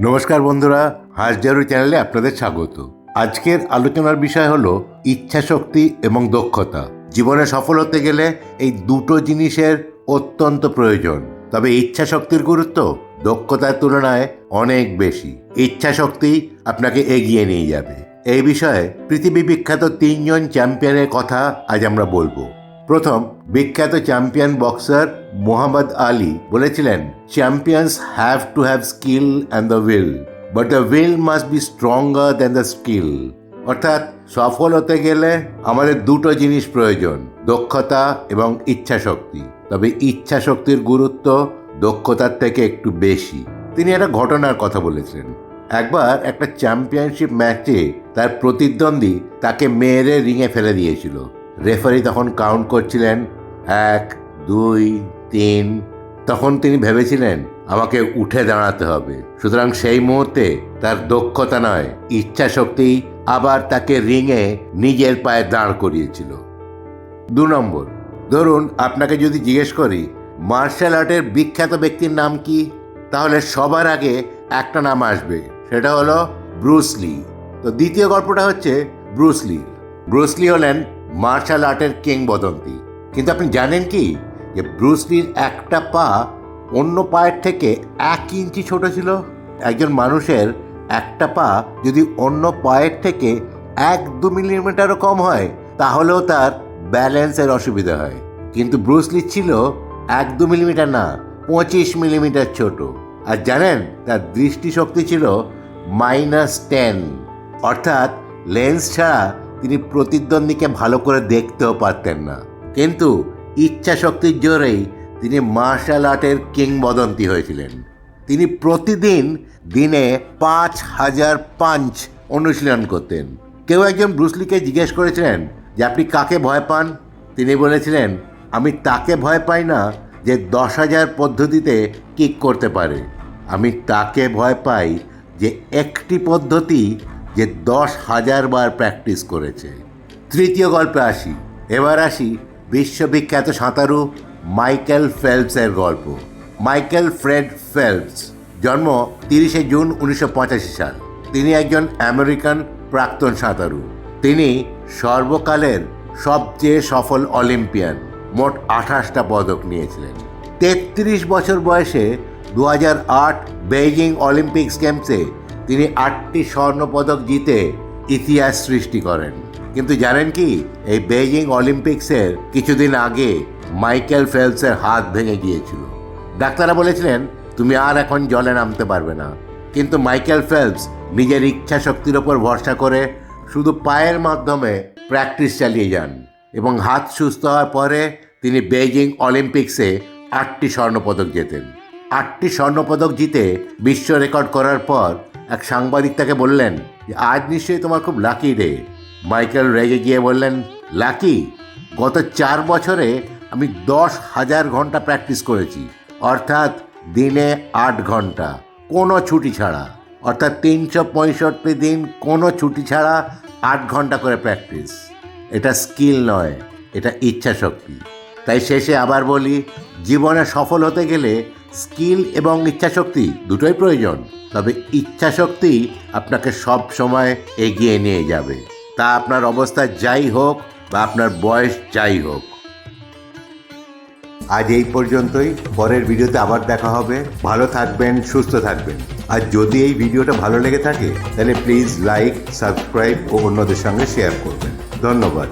নমস্কার বন্ধুরা হাজজারু চ্যানেলে আপনাদের স্বাগত। আজকের আলোচনার বিষয় হলো ইচ্ছা শক্তি এবং দক্ষতা। জীবনে সফল হতে গেলে এই দুটো জিনিসের অত্যন্ত প্রয়োজন। তবে ইচ্ছা শক্তির গুরুত্ব দক্ষতার তুলনায় অনেক বেশি। ইচ্ছা শক্তি আপনাকে এগিয়ে নিয়ে যাবে। এই বিষয়ে পৃথিবী বিখ্যাত তিনজন চ্যাম্পিয়নের কথা আজ আমরা বলব। প্রথম বিখ্যাত চ্যাম্পিয়ন বক্সার মোহাম্মদ আলী বলেছিলেন champions have to have skill and the will but the will must be stronger than the skill অর্থাৎ সফল হতে গেলে আমাদের দুটো জিনিস প্রয়োজন, দক্ষতা এবং ইচ্ছা শক্তি তবে ইচ্ছা শক্তির গুরুত্ব দক্ষতার থেকে একটু বেশি। তিনি একটা ঘটনার কথা বলেছেন একবার একটা চ্যাম্পিয়নশিপ ম্যাচে তার প্রতিদ্বন্দ্বী তাকে মেয়েরে রিঙে ফেলে দিয়েছিল। রেফারি তখন কাউন্ট করছিলেন এক, দুই, তিন। তখন তিনি ভেবেছিলেন, আমাকে উঠে দাঁড়াতে হবে। সুতরাং সেই মুহূর্তে তার দক্ষতা নয় ইচ্ছা শক্তি আবার তাকে রিংয়ে নিজের পায়ে দাঁড় করিয়েছিল। দু নম্বর, ধরুন আপনাকে যদি জিজ্ঞেস করি মার্শাল আর্টের বিখ্যাত ব্যক্তির নাম কি? তাহলে সবার আগে একটা নাম আসবে, সেটা হলো ব্রুসলি তো দ্বিতীয় গল্পটা হচ্ছে ব্রুসলি ব্রুসলি হলেন মার্শাল আর্টের কিংবদন্তি। কিন্তু আপনি জানেন কি? যে ব্রুসলির একটা পা অন্য পায়ের থেকে এক ইঞ্চি ছোট ছিল। একজন মানুষের একটা পা যদি অন্য পায়ের থেকে এক দু মিলিমিটারও কম হয়, তাহলেও তার ব্যালেন্সের অসুবিধা হয়। কিন্তু ব্রুসলি ছিল এক দু মিলিমিটার না, পঁচিশ মিলিমিটার ছোট। আর জানেন, তার দৃষ্টিশক্তি ছিল মাইনাস টেন। অর্থাৎ লেন্স ছাড়া তিনি প্রতিদ্বন্দ্বীকে ভালো করে দেখতেও পারতেন না। কিন্তু ইচ্ছা শক্তির জোরেই তিনি মার্শাল আর্টের কিংবদন্তি হয়েছিলেন। তিনি প্রতিদিন দিনে পাঁচ হাজার পাঞ্চ অনুশীলন করতেন। কেউ একজন ব্রুসলিকে জিজ্ঞেস করেছিলেন যে, আপনি কাকে ভয় পান? তিনি বলেছিলেন, আমি তাকে ভয় পাই না যে দশ হাজার পদ্ধতিতে কিক করতে পারে। আমি তাকে ভয় পাই যে একটি পদ্ধতি যে দশ হাজার বার প্র্যাকটিস করেছে। তৃতীয় গল্পে আসি। এবার আসি বিশ্ববিখ্যাত সাঁতারু মাইকেল ফেলপসের গল্প। মাইকেল ফ্রেড ফেলপস, জন্ম তিরিশে জুন উনিশশো পঁচাশি সাল। তিনি একজন আমেরিকান প্রাক্তন সাঁতারু। তিনি সর্বকালের সবচেয়ে সফল অলিম্পিয়ান, মোট আঠাশটা পদক নিয়েছিলেন। তেত্রিশ বছর বয়সে দু হাজার আট বেইজিং অলিম্পিক্স গেমসে তিনি আটটি স্বর্ণপদক জিতে ইতিহাস সৃষ্টি করেন। কিন্তু জানেন কি, এই বেইজিং অলিম্পিক্সের কিছুদিন আগে মাইকেল ফেলসের হাত ভেঙে গিয়েছিল। ডাক্তাররা বলেছিলেন, তুমি আর এখন জলে নামতে পারবে না। কিন্তু মাইকেল ফেলপস নিজের ইচ্ছা শক্তির ওপর ভরসা করে শুধু পায়ের মাধ্যমে প্র্যাকটিস চালিয়ে যান এবং হাত সুস্থ হওয়ার পরে তিনি বেইজিং অলিম্পিক্সে আটটি স্বর্ণপদক জেতেন। আটটি স্বর্ণপদক জিতে বিশ্ব রেকর্ড করার পর এক সাংবাদিক তাকে বললেন, যে আজ নিশ্চয়ই তোমার খুব লাকি ডে মাইকেল রেগে গিয়ে বললেন, লাকি? গত চার বছরে আমি দশ হাজার ঘণ্টা প্র্যাকটিস করেছি, অর্থাৎ দিনে আট ঘণ্টা, কোনো ছুটি ছাড়া। অর্থাৎ তিনশো পঁয়ষট্টি দিন কোনো ছুটি ছাড়া আট ঘণ্টা করে প্র্যাকটিস। এটা স্কিল নয়, এটা ইচ্ছা শক্তি তাই শেষে আবার বলি, জীবনে সফল হতে গেলে স্কিল এবং ইচ্ছাশক্তি দুটোই প্রয়োজন। তবে ইচ্ছাশক্তি আপনাকে সব সময় এগিয়ে নিয়ে যাবে। তা আপনার অবস্থা যাই হোক বা আপনার বয়স যাই হোক। আজ এই পর্যন্তই। পরের ভিডিওতে আবার দেখা হবে। ভালো থাকবেন, সুস্থ থাকবেন। আর যদি এই ভিডিওটা ভালো লেগে থাকে, তাহলে প্লিজ লাইক সাবস্ক্রাইব ও অন্যদের সঙ্গে শেয়ার করবেন। ধন্যবাদ।